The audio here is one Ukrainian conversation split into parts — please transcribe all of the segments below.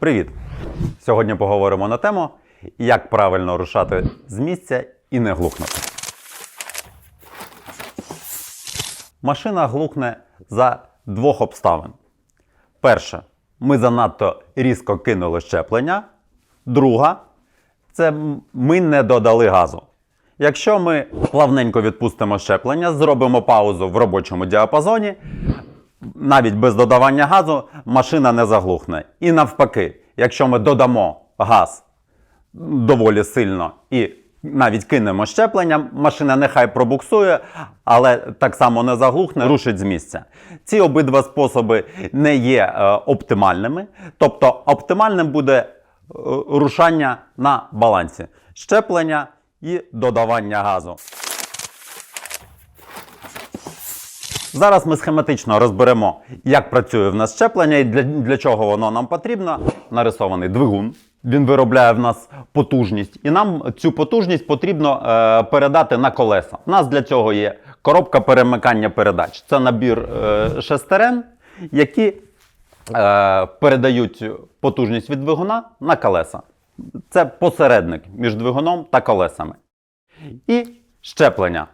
Привіт! Сьогодні поговоримо на тему, як правильно рушати з місця і не глухнути. Машина глухне за двох обставин. Перше, ми занадто різко кинули щеплення. Друга, це ми не додали газу. Якщо ми плавненько відпустимо щеплення, зробимо паузу в робочому діапазоні, навіть без додавання газу машина не заглухне. І навпаки, якщо ми додамо газ доволі сильно і навіть кинемо щеплення, машина нехай пробуксує, але так само не заглухне, рушить з місця. Ці обидва способи не є е, оптимальними. Тобто оптимальним буде е, рушання на балансі щеплення і додавання газу. Зараз ми схематично розберемо, як працює в нас щеплення і для, для чого воно нам потрібно. Нарисований двигун. Він виробляє в нас потужність, і нам цю потужність потрібно е, передати на колеса. У нас для цього є коробка перемикання передач. Це набір е, шестерен, які е, передають потужність від двигуна на колеса. Це посередник між двигуном та колесами. І щеплення.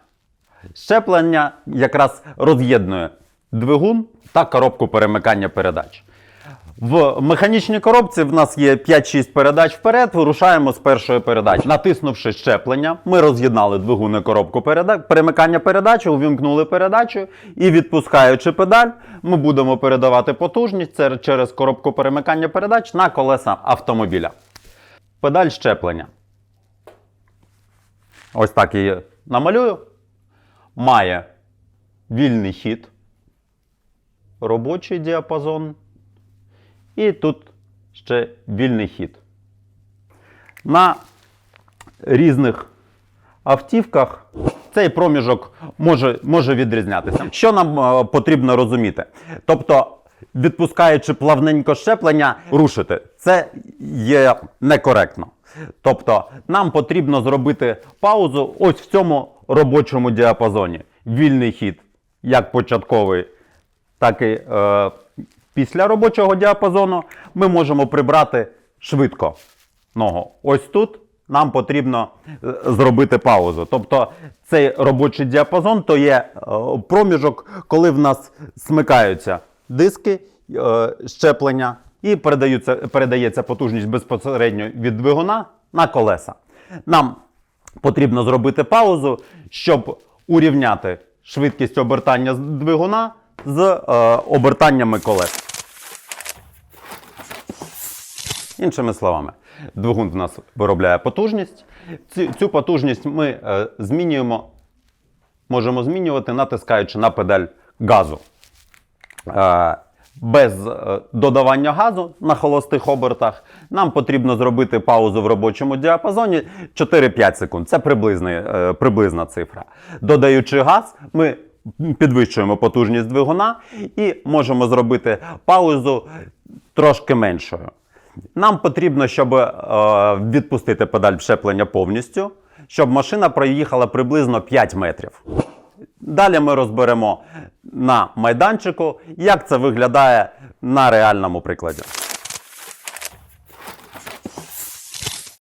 Щеплення якраз роз'єднує двигун та коробку перемикання передач. В механічній коробці в нас є 5-6 передач вперед, вирушаємо з першої передачі. Натиснувши щеплення, ми роз'єднали двигун і коробку переда- перемикання передачі, увімкнули передачу і відпускаючи педаль, ми будемо передавати потужність через коробку перемикання передач на колеса автомобіля. Педаль щеплення. Ось так її намалюю має вільний хід, робочий діапазон, і тут ще вільний хід. На різних автівках цей проміжок може, може відрізнятися. Що нам е, потрібно розуміти? Тобто, відпускаючи плавненько щеплення, рушити. Це є некоректно. Тобто, нам потрібно зробити паузу ось в цьому робочому діапазоні. Вільний хід, як початковий, так і е, після робочого діапазону ми можемо прибрати швидко ногу. Ось тут нам потрібно е, зробити паузу. Тобто цей робочий діапазон то є е, проміжок, коли в нас смикаються диски е, щеплення і передається потужність безпосередньо від двигуна на колеса. Нам потрібно зробити паузу, щоб урівняти швидкість обертання двигуна з е, обертаннями колес. Іншими словами, двигун в нас виробляє потужність. Цю, цю потужність ми е, змінюємо, можемо змінювати, натискаючи на педаль газу. Е, без е, додавання газу на холостих обертах нам потрібно зробити паузу в робочому діапазоні 4-5 секунд. Це приблизна, е, приблизна цифра. Додаючи газ, ми підвищуємо потужність двигуна і можемо зробити паузу трошки меншою. Нам потрібно, щоб е, відпустити педаль щеплення повністю, щоб машина проїхала приблизно 5 метрів. Далі ми розберемо на майданчику, як це виглядає на реальному прикладі.